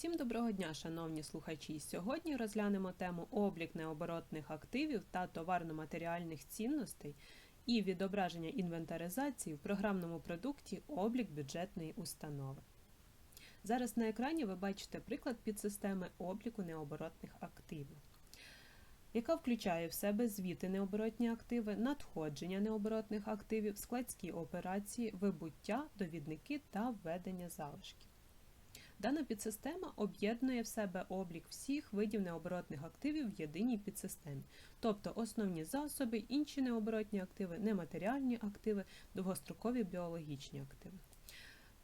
Всім доброго дня, шановні слухачі! Сьогодні розглянемо тему облік необоротних активів та товарно-матеріальних цінностей і відображення інвентаризації в програмному продукті облік бюджетної установи. Зараз на екрані ви бачите приклад підсистеми обліку необоротних активів, яка включає в себе звіти необоротні активи, надходження необоротних активів, складські операції, вибуття, довідники та введення залишків. Дана підсистема об'єднує в себе облік всіх видів необоротних активів в єдиній підсистемі, тобто основні засоби, інші необоротні активи, нематеріальні активи, довгострокові біологічні активи.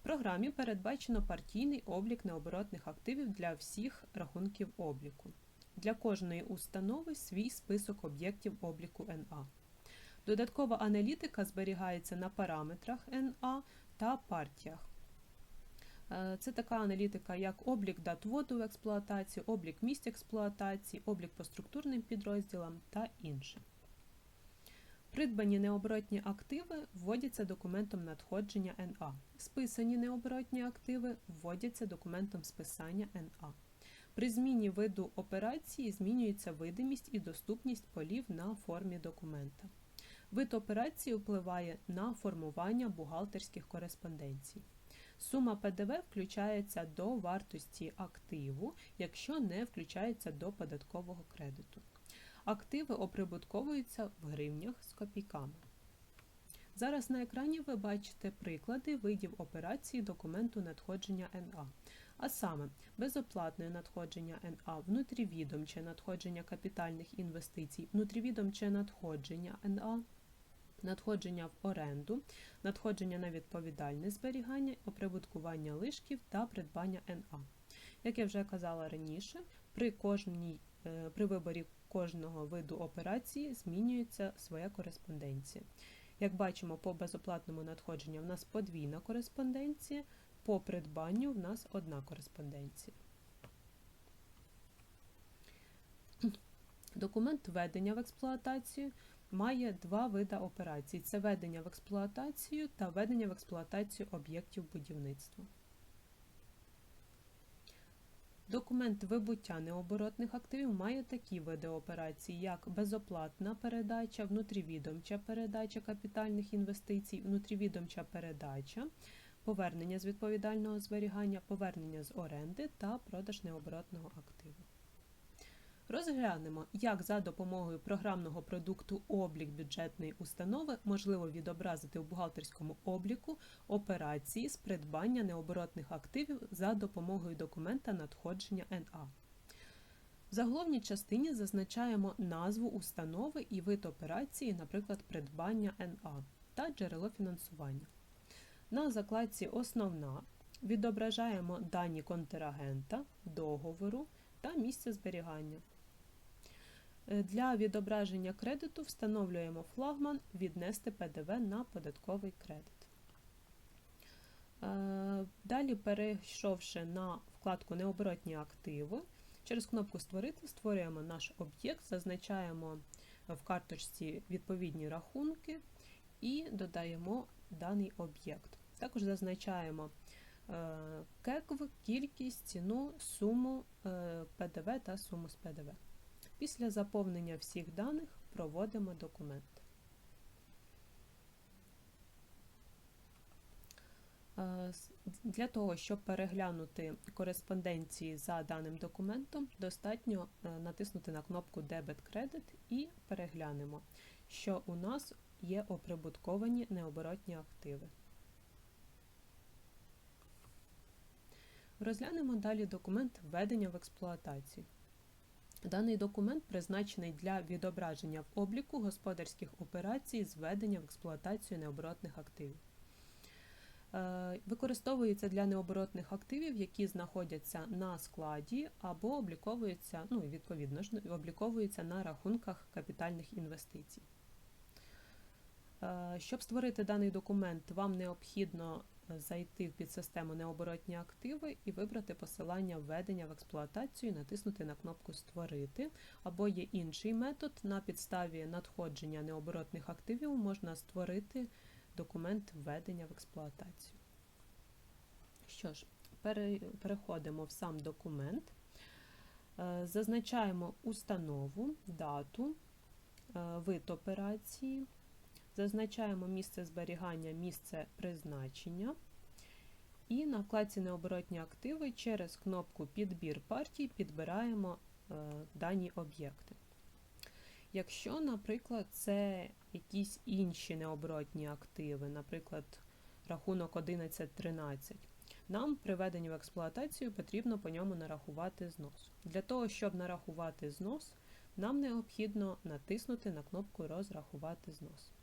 В програмі передбачено партійний облік необоротних активів для всіх рахунків обліку. Для кожної установи свій список об'єктів обліку НА. Додаткова аналітика зберігається на параметрах НА та партіях. Е, Це така аналітика, як облік дат вводу в експлуатацію, облік місць експлуатації, облік по структурним підрозділам та інше. Придбані необоротні активи вводяться документом надходження НА. Списані необоротні активи вводяться документом списання НА. При зміні виду операції змінюється видимість і доступність полів на формі документа. Вид операції впливає на формування бухгалтерських кореспонденцій. Сума ПДВ включається до вартості активу, якщо не включається до податкового кредиту. Активи оприбутковуються в гривнях з копійками. Зараз на екрані ви бачите приклади видів операції документу надходження НА. А саме безоплатне надходження НА, внутрівідомче надходження капітальних інвестицій, внутрівідомче надходження НА, надходження в оренду, надходження на відповідальне зберігання, оприбуткування лишків та придбання НА. Як я вже казала раніше, при, кожній, е, при виборі кожного виду операції змінюється своя кореспонденція. Як бачимо, по безоплатному надходженню в нас подвійна кореспонденція, по придбанню в нас одна кореспонденція. Документ введення в експлуатацію має два види операцій: це введення в експлуатацію та введення в експлуатацію об'єктів будівництва. Документ вибуття необоротних активів має такі види операцій, як безоплатна передача, внутрівідомча передача капітальних інвестицій, внутрівідомча передача, повернення з відповідального зберігання, повернення з оренди та продаж необоротного активу. Розглянемо, як за допомогою програмного продукту облік бюджетної установи можливо відобразити в бухгалтерському обліку операції з придбання необоротних активів за допомогою документа надходження НА. В заголовній частині зазначаємо назву установи і вид операції, наприклад, придбання НА та джерело фінансування. На закладці Основна відображаємо дані контрагента, договору та місце зберігання. Е, Для відображення кредиту встановлюємо флагман віднести ПДВ на податковий кредит. Е, Далі, перейшовши на вкладку Необоротні активи, через кнопку Створити створюємо наш об'єкт, зазначаємо в карточці відповідні рахунки і додаємо даний об'єкт. Також зазначаємо е, кекв, кількість, ціну, суму ПДВ та суму з ПДВ. Після заповнення всіх даних проводимо документ. Е, для того, щоб переглянути кореспонденції за даним документом, достатньо е, натиснути на кнопку Дебет кредит і переглянемо, що у нас є оприбутковані необоротні активи. Розглянемо далі документ введення в експлуатацію. Даний документ призначений для відображення в обліку господарських операцій з введення в експлуатацію необоротних активів. Е, використовується для необоротних активів, які знаходяться на складі або обліковуються, ну відповідно ж, обліковуються на рахунках капітальних інвестицій. Е, Щоб створити даний документ, вам необхідно зайти в підсистему необоротні активи і вибрати посилання введення в експлуатацію, натиснути на кнопку Створити, або є інший метод. На підставі надходження необоротних активів можна створити документ введення в експлуатацію. Що ж, переходимо в сам документ, е, зазначаємо установу, дату, е, вид операції, зазначаємо місце зберігання, місце призначення. І на вкладці Необоротні активи через кнопку Підбір партій підбираємо е, дані об'єкти. Якщо, наприклад, це якісь інші необоротні активи, наприклад, рахунок 11.13, нам при введенні в експлуатацію потрібно по ньому нарахувати знос. Для того, щоб нарахувати знос, нам необхідно натиснути на кнопку Розрахувати знос.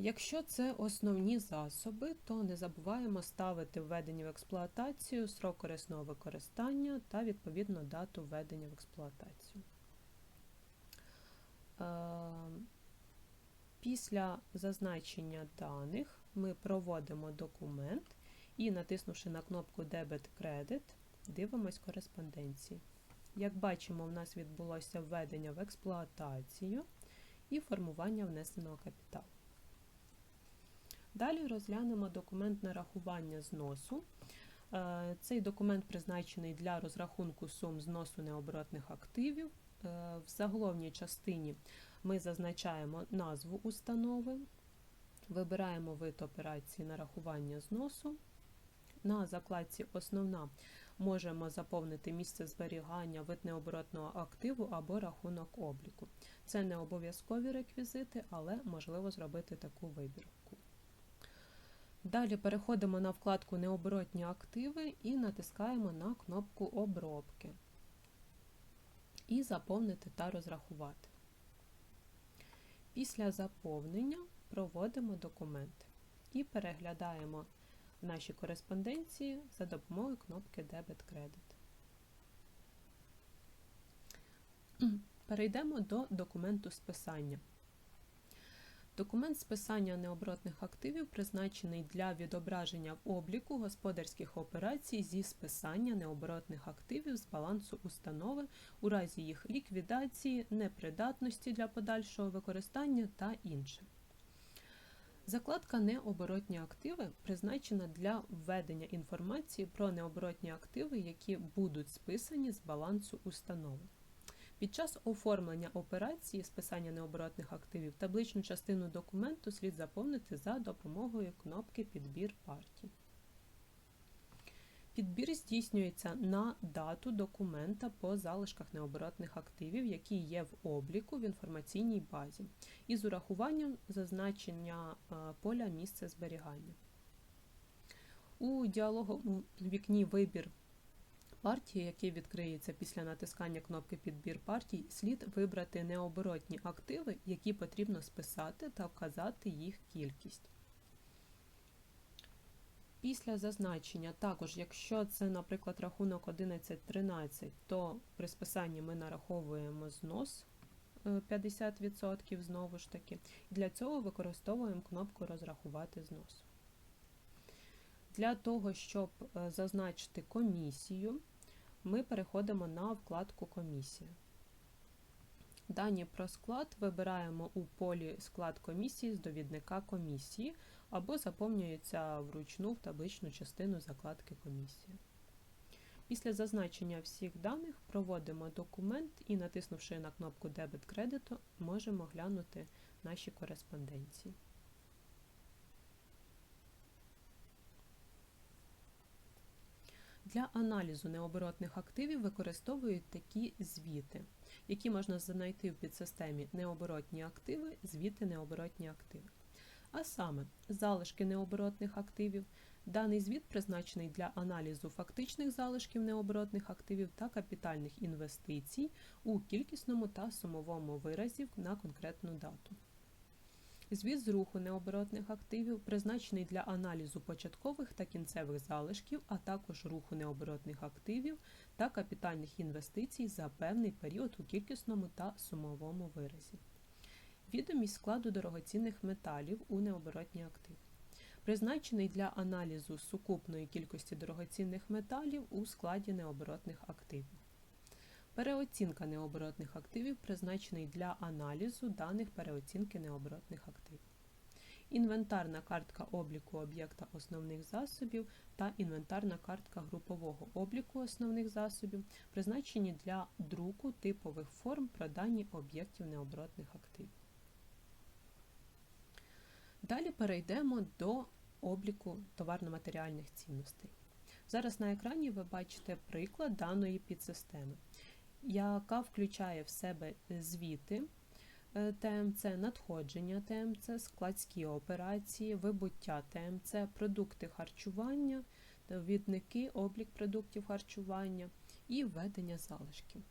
Якщо це основні засоби, то не забуваємо ставити введення в експлуатацію, срок корисного використання та відповідно дату введення в експлуатацію. Е, Після зазначення даних ми проводимо документ і, натиснувши на кнопку Debit Credit, дивимось кореспонденції. Як бачимо, в нас відбулося введення в експлуатацію і формування внесеного капіталу. Далі розглянемо документ нарахування зносу. Е, Цей документ призначений для розрахунку сум зносу необоротних активів. Е, В заголовній частині ми зазначаємо назву установи, вибираємо вид операції нарахування зносу. На закладці Основна можемо заповнити місце зберігання, вид необоротного активу або рахунок обліку. Це не обов'язкові реквізити, але можливо зробити таку вибірку. Далі переходимо на вкладку Необоротні активи і натискаємо на кнопку Обробки і заповнити та розрахувати. Після заповнення проводимо документ і переглядаємо наші кореспонденції за допомогою кнопки Debit Credit. Перейдемо до документу списання. Документ списання необоротних активів призначений для відображення в обліку господарських операцій зі списання необоротних активів з балансу установи у разі їх ліквідації, непридатності для подальшого використання та інше. Закладка Необоротні активи призначена для введення інформації про необоротні активи, які будуть списані з балансу установи. Під час оформлення операції списання необоротних активів табличну частину документу слід заповнити за допомогою кнопки Підбір партій. Підбір здійснюється на дату документа по залишках необоротних активів, які є в обліку в інформаційній базі, і з урахуванням зазначення е, поля місце зберігання. У діалоговому вікні Вибір партії, який відкриється після натискання кнопки Підбір партій, слід вибрати необоротні активи, які потрібно списати та вказати їх кількість. Після зазначення, також, якщо це, наприклад, рахунок 11.13, то при списанні ми нараховуємо знос е, 50% знову ж таки. Для цього використовуємо кнопку Розрахувати знос. Для того, щоб е, зазначити комісію, ми переходимо на вкладку Комісія. Дані про склад вибираємо у полі Склад комісії з довідника комісії або заповнюється вручну в табличну частину закладки комісія. Після зазначення всіх даних проводимо документ і, натиснувши на кнопку Дебет кредиту, можемо глянути наші кореспонденції. Для аналізу необоротних активів використовують такі звіти, які можна знайти в підсистемі необоротні активи, звіти необоротні активи. А саме залишки необоротних активів. Даний звіт призначений для аналізу фактичних залишків необоротних активів та капітальних інвестицій у кількісному та сумовому виразі на конкретну дату. Звіт з руху необоротних активів призначений для аналізу початкових та кінцевих залишків, а також руху необоротних активів та капітальних інвестицій за певний період у кількісному та сумовому виразі. Відомість складу дорогоцінних металів у необоротні активи. Призначений для аналізу сукупної кількості дорогоцінних металів у складі необоротних активів. Переоцінка необоротних активів призначений для аналізу даних переоцінки необоротних активів. інвентарна картка обліку об'єкта основних засобів та інвентарна картка групового обліку основних засобів, призначені для друку типових форм про дані об'єктів необоротних активів. Далі перейдемо до обліку товарно-матеріальних цінностей. Зараз на екрані ви бачите приклад даної підсистеми, яка включає в себе звіти е, ТМЦ, надходження ТМЦ, складські операції, вибуття ТМЦ, продукти харчування, відники, облік продуктів харчування і введення залишків.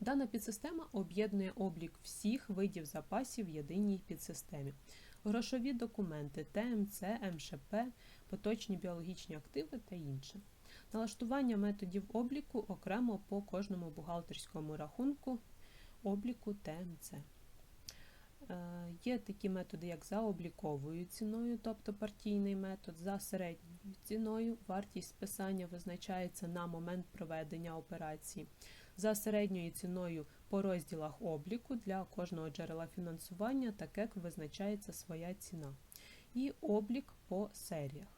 Дана підсистема об'єднує облік всіх видів запасів в єдиній підсистемі. Грошові документи, ТМЦ, МШП, поточні біологічні активи та інше. Налаштування методів обліку окремо по кожному бухгалтерському рахунку обліку ТМЦ. Е, Є такі методи, як за обліковою ціною, тобто партійний метод, за середньою ціною, вартість списання визначається на момент проведення операції. За середньою ціною по розділах обліку для кожного джерела фінансування так як визначається своя ціна. І облік по серіях.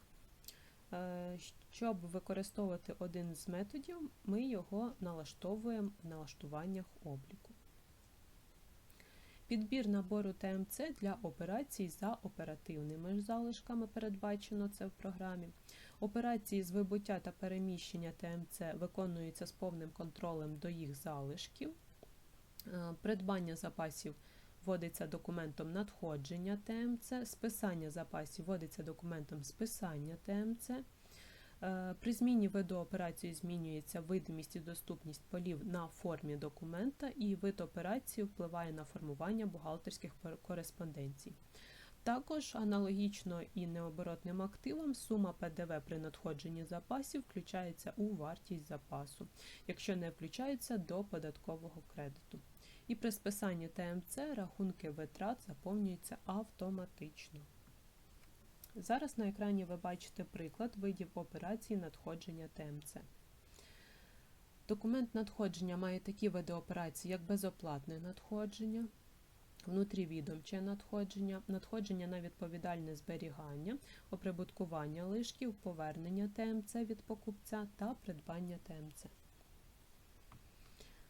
Е, Щоб використовувати один з методів, ми його налаштовуємо в налаштуваннях обліку. Підбір набору ТМЦ для операцій за оперативними залишками передбачено це в програмі. Операції з вибуття та переміщення ТМЦ виконуються з повним контролем до їх залишків. Е, Придбання запасів вводиться документом надходження ТМЦ, списання запасів вводиться документом списання ТМЦ. Е, При зміні виду операції змінюється видимість і доступність полів на формі документа, і вид операції впливає на формування бухгалтерських кореспонденцій. Також аналогічно і необоротним активам сума ПДВ при надходженні запасів включається у вартість запасу, якщо не включається до податкового кредиту. І при списанні ТМЦ рахунки витрат заповнюються автоматично. Зараз на екрані ви бачите приклад видів операцій надходження ТМЦ. Документ надходження має такі види операцій, як безоплатне надходження, внутрівідомче надходження, надходження на відповідальне зберігання, оприбуткування лишків, повернення ТМЦ від покупця та придбання ТМЦ.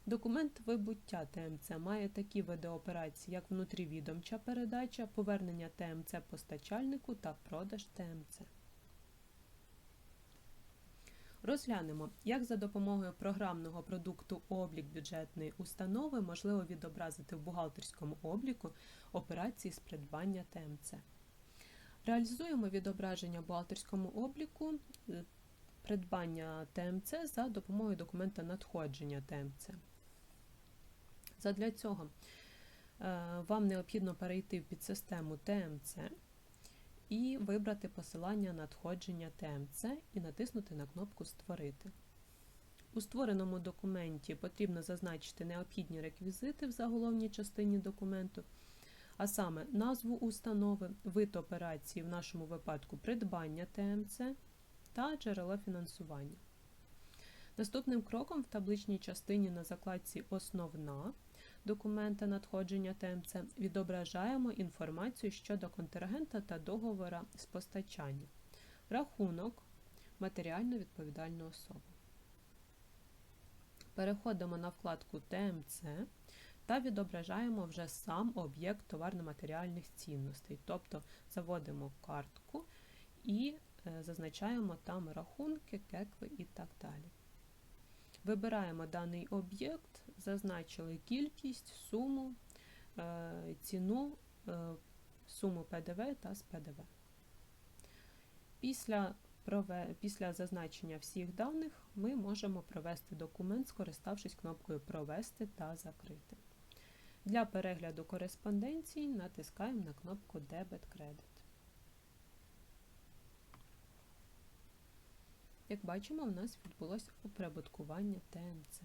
Документ вибуття ТМЦ має такі види операцій, як внутрівідомча передача, повернення ТМЦ постачальнику та продаж ТМЦ. Розглянемо, як за допомогою програмного продукту облік бюджетної установи можливо відобразити в бухгалтерському обліку операції з придбання ТМЦ. Реалізуємо відображення в бухгалтерському обліку е, придбання ТМЦ за допомогою документа надходження ТМЦ. Задля цього е, вам необхідно перейти в підсистему ТМЦ і вибрати посилання надходження ТМЦ і натиснути на кнопку Створити. У створеному документі потрібно зазначити необхідні реквізити в заголовній частині документу, а саме назву установи, вид операції, в нашому випадку придбання ТМЦ та джерело фінансування. Наступним кроком в табличній частині на закладці Основна документа надходження ТМЦ відображаємо інформацію щодо контрагента та договора з постачання, рахунок, матеріально відповідальну особу. Переходимо на вкладку ТМЦ та відображаємо вже сам об'єкт товарно-матеріальних цінностей, тобто заводимо картку і е, зазначаємо там рахунки, кекви і так далі. Вибираємо даний об'єкт, зазначили кількість, суму, е, ціну, е, суму ПДВ та з ПДВ. Після, після зазначення всіх даних ми можемо провести документ, скориставшись кнопкою Провести та закрити. Для перегляду кореспонденції натискаємо на кнопку Дебет Кредит. Як бачимо, в нас відбулося оприбуткування ТМЦ.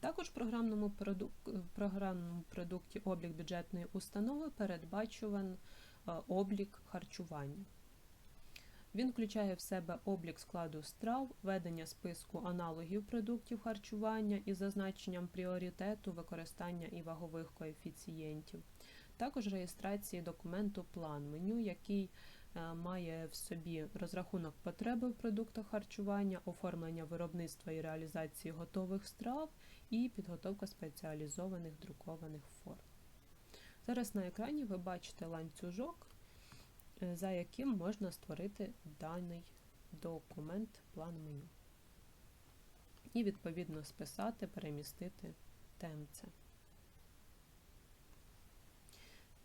Також в програмному, продук- програмному продукті облік бюджетної установи передбачуван е, облік харчування. Він включає в себе облік складу страв, ведення списку аналогів продуктів харчування із зазначенням пріоритету, використання і вагових коефіцієнтів, також реєстрації документу план меню, який має в собі розрахунок потреби в продуктах харчування, оформлення виробництва і реалізації готових страв і підготовка спеціалізованих друкованих форм. Зараз на екрані ви бачите ланцюжок, е, за яким можна створити даний документ план меню. І відповідно списати, перемістити ТМЦ.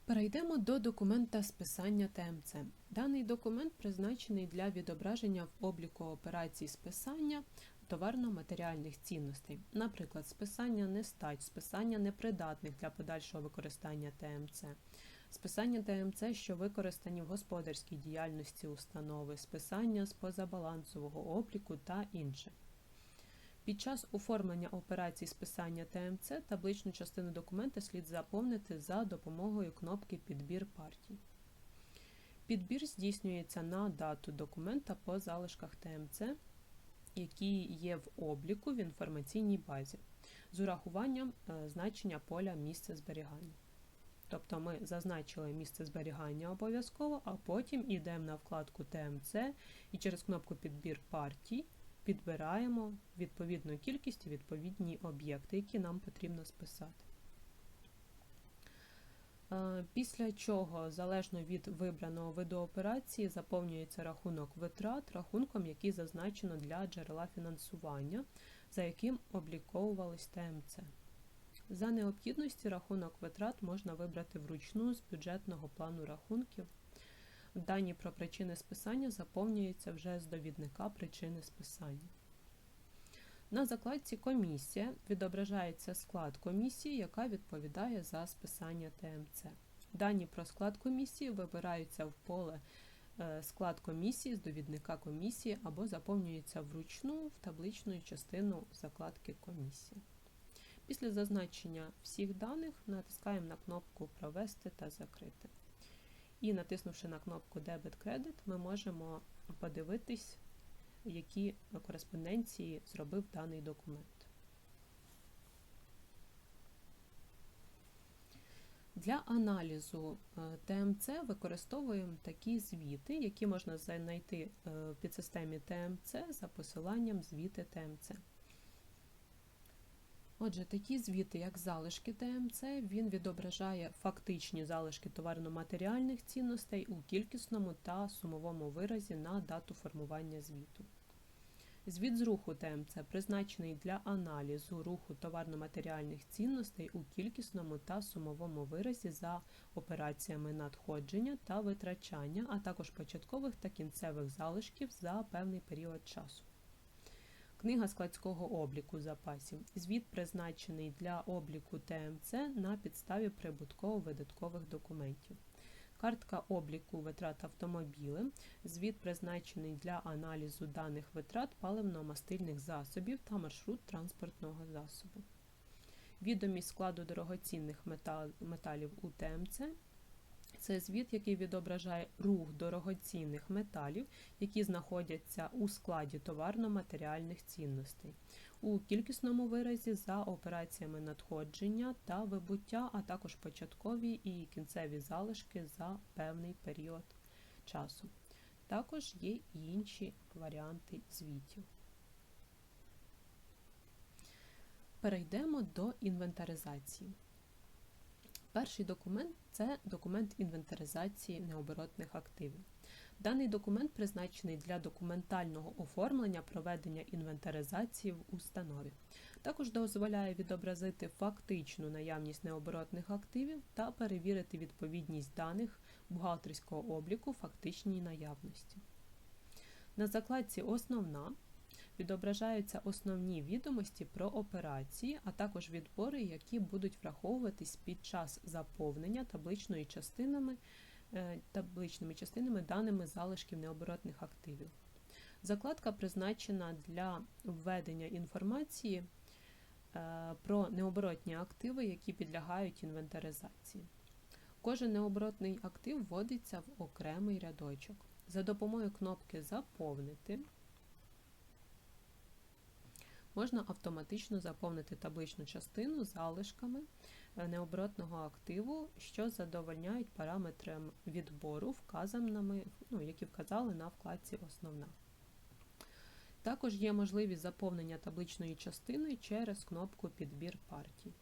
Перейдемо до документа списання ТМЦ. Даний документ призначений для відображення в обліку операцій списання товарно-матеріальних цінностей, наприклад, списання нестач, списання непридатних для подальшого використання ТМЦ, списання ТМЦ, що використані в господарській діяльності установи, списання з позабалансового обліку та інше. Під час оформлення операцій списання ТМЦ табличну частину документа слід заповнити за допомогою кнопки Підбір партій. Підбір здійснюється на дату документа по залишках ТМЦ, які є в обліку в інформаційній базі, з урахуванням е, значення поля місце зберігання. Тобто ми зазначили місце зберігання обов'язково, а потім йдемо на вкладку ТМЦ і через кнопку Підбір партій підбираємо відповідну кількість і відповідні об'єкти, які нам потрібно списати. Е, після чого, залежно від вибраного виду операції, заповнюється рахунок витрат рахунком, який зазначено для джерела фінансування, за яким обліковувались ТМЦ. За необхідності рахунок витрат можна вибрати вручну з бюджетного плану рахунків. Дані про причини списання заповнюються вже з довідника причини списання. На закладці Комісія відображається склад комісії, яка відповідає за списання ТМЦ. Дані про склад комісії вибираються в поле е, склад комісії з довідника комісії або заповнюються вручну в табличну частину закладки комісії. Після зазначення всіх даних натискаємо на кнопку Провести та закрити. І натиснувши на кнопку Дебет Кредит, ми можемо подивитись які кореспонденції зробив даний документ. Для аналізу е, ТМЦ використовуємо такі звіти, які можна знайти е, в підсистемі ТМЦ за посиланням звіти ТМЦ. Отже, такі звіти, як залишки ТМЦ, він відображає фактичні залишки товарно-матеріальних цінностей у кількісному та сумовому виразі на дату формування звіту. Звіт з руху ТМЦ призначений для аналізу руху товарно-матеріальних цінностей у кількісному та сумовому виразі за операціями надходження та витрачання, а також початкових та кінцевих залишків за певний період часу. Книга складського обліку запасів. Звіт призначений для обліку ТМЦ на підставі прибутково-видаткових документів. Картка обліку витрат автомобілем, звіт призначений для аналізу даних витрат паливно-мастильних засобів та маршрут транспортного засобу. Відомість складу дорогоцінних металів у ТМЦ. Це звіт, який відображає рух дорогоцінних металів, які знаходяться у складі товарно-матеріальних цінностей у кількісному виразі за операціями надходження та вибуття, а також початкові і кінцеві залишки за певний період часу. Також є і інші варіанти звітів. Перейдемо до інвентаризації. Перший документ це документ інвентаризації необоротних активів. Даний документ призначений для документального оформлення проведення інвентаризації в установі. Також дозволяє відобразити фактичну наявність необоротних активів та перевірити відповідність даних бухгалтерського обліку фактичній наявності. На закладці Основна відображаються основні відомості про операції, а також відбори, які будуть враховуватись під час заповнення табличною частинами Е, табличними частинами даними залишків необоротних активів. Закладка призначена для введення інформації е, про необоротні активи, які підлягають інвентаризації. Кожен необоротний актив вводиться в окремий рядочок. За допомогою кнопки Заповнити можна автоматично заповнити табличну частину залишками е, необоротного активу, що задовольняють параметрам відбору, вказаними, ну, які вказали на вкладці Основна. Також є можливість заповнення табличної частини через кнопку Підбір партій.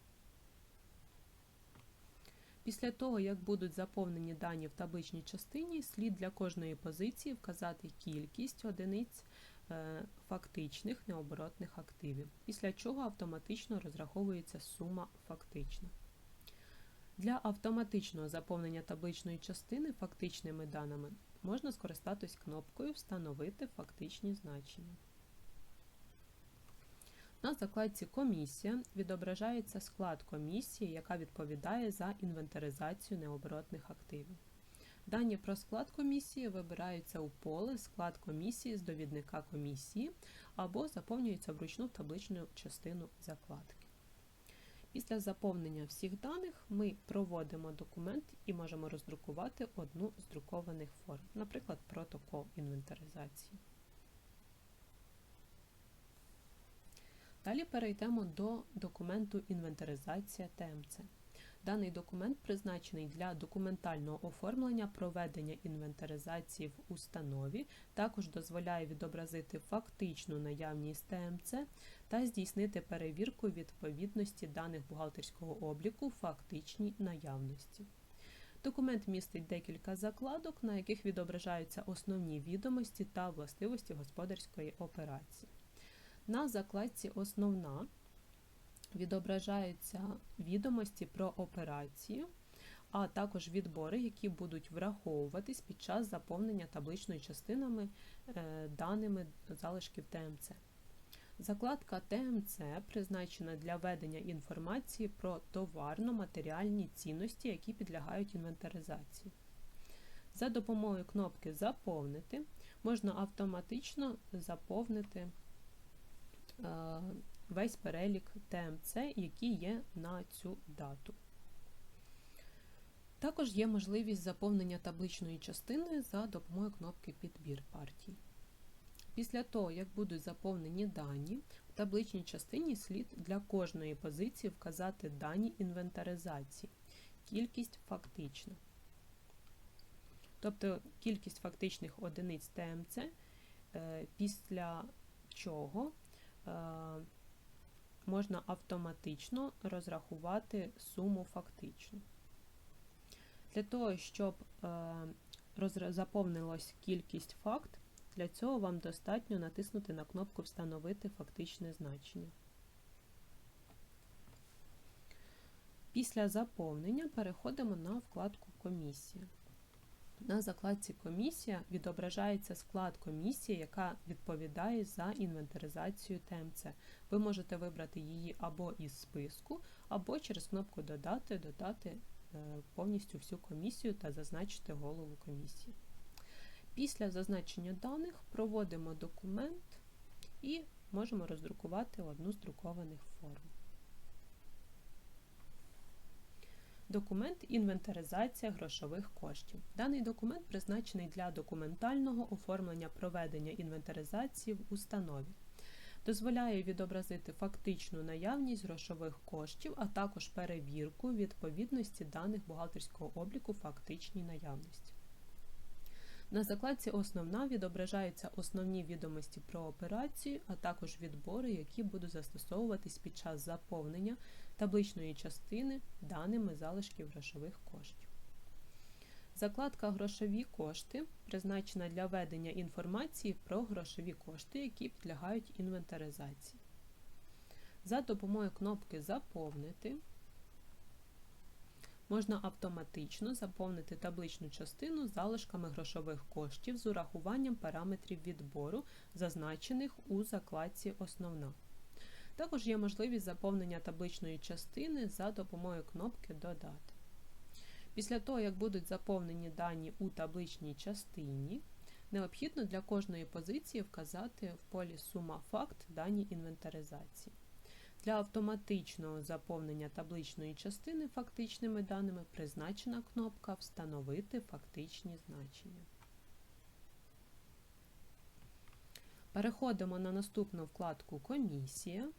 Після того, як будуть заповнені дані в табличній частині, слід для кожної позиції вказати кількість одиниць фактичних необоротних активів, після чого автоматично розраховується сума фактична. Для автоматичного заповнення табличної частини фактичними даними можна скористатись кнопкою Встановити фактичні значення. На закладці Комісія відображається склад комісії, яка відповідає за інвентаризацію необоротних активів. Дані про склад комісії вибираються у поле Склад комісії з довідника комісії або заповнюються вручну табличну частину закладки. Після заповнення всіх даних ми проводимо документ і можемо роздрукувати одну з друкованих форм, наприклад, протокол інвентаризації. Далі перейдемо до документу інвентаризація ТМЦ. Даний документ призначений для документального оформлення проведення інвентаризації в установі, також дозволяє відобразити фактичну наявність ТМЦ та здійснити перевірку відповідності даних бухгалтерського обліку фактичній наявності. Документ містить декілька закладок, на яких відображаються основні відомості та властивості господарської операції. На закладці Основна відображаються відомості про операцію, а також відбори, які будуть враховуватись під час заповнення табличною частинами е, даними залишків ТМЦ. Закладка ТМЦ призначена для ведення інформації про товарно-матеріальні цінності, які підлягають інвентаризації. За допомогою кнопки Заповнити можна автоматично заповнити Е, весь перелік ТМЦ, які є на цю дату. Також є можливість заповнення табличної частини за допомогою кнопки Підбір партій. Після того, як будуть заповнені дані, в табличній частині слід для кожної позиції вказати дані інвентаризації, кількість фактична. Тобто кількість фактичних одиниць ТМЦ, е, після чого Е, можна автоматично розрахувати суму фактичну. Для того, щоб е, заповнилась кількість факт, для цього вам достатньо натиснути на кнопку Встановити фактичне значення. Після заповнення переходимо на вкладку Комісія. На закладці Комісія відображається склад комісії, яка відповідає за інвентаризацію ТМЦ. Ви можете вибрати її або із списку, або через кнопку Додати додати е, повністю всю комісію та зазначити голову комісії. Після зазначення даних проводимо документ і можемо роздрукувати одну з друкованих форм. Документ інвентаризація грошових коштів. Даний документ призначений для документального оформлення проведення інвентаризації в установі. Дозволяє відобразити фактичну наявність грошових коштів, а також перевірку відповідності даних бухгалтерського обліку фактичній наявності. На закладці Основна відображаються основні відомості про операцію, а також відбори, які будуть застосовуватись під час заповнення табличної частини даними залишків грошових коштів. Закладка Грошові кошти призначена для ведення інформації про грошові кошти, які підлягають інвентаризації. За допомогою кнопки Заповнити можна автоматично заповнити табличну частину залишками грошових коштів з урахуванням параметрів відбору, зазначених у закладці Основна. Також є можливість заповнення табличної частини за допомогою кнопки Додати. Після того, як будуть заповнені дані у табличній частині, необхідно для кожної позиції вказати в полі Сума факт дані інвентаризації. Для автоматичного заповнення табличної частини фактичними даними призначена кнопка Встановити фактичні значення. Переходимо на наступну вкладку Комісія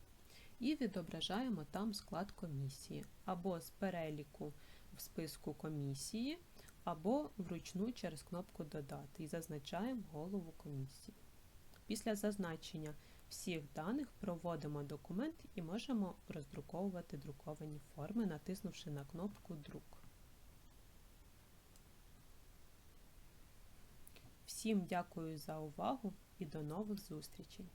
і відображаємо там склад комісії або з переліку в списку комісії, або вручну через кнопку Додати і зазначаємо голову комісії. Після зазначення всіх даних проводимо документ і можемо роздруковувати друковані форми, натиснувши на кнопку Друк. Всім дякую за увагу і до нових зустрічей!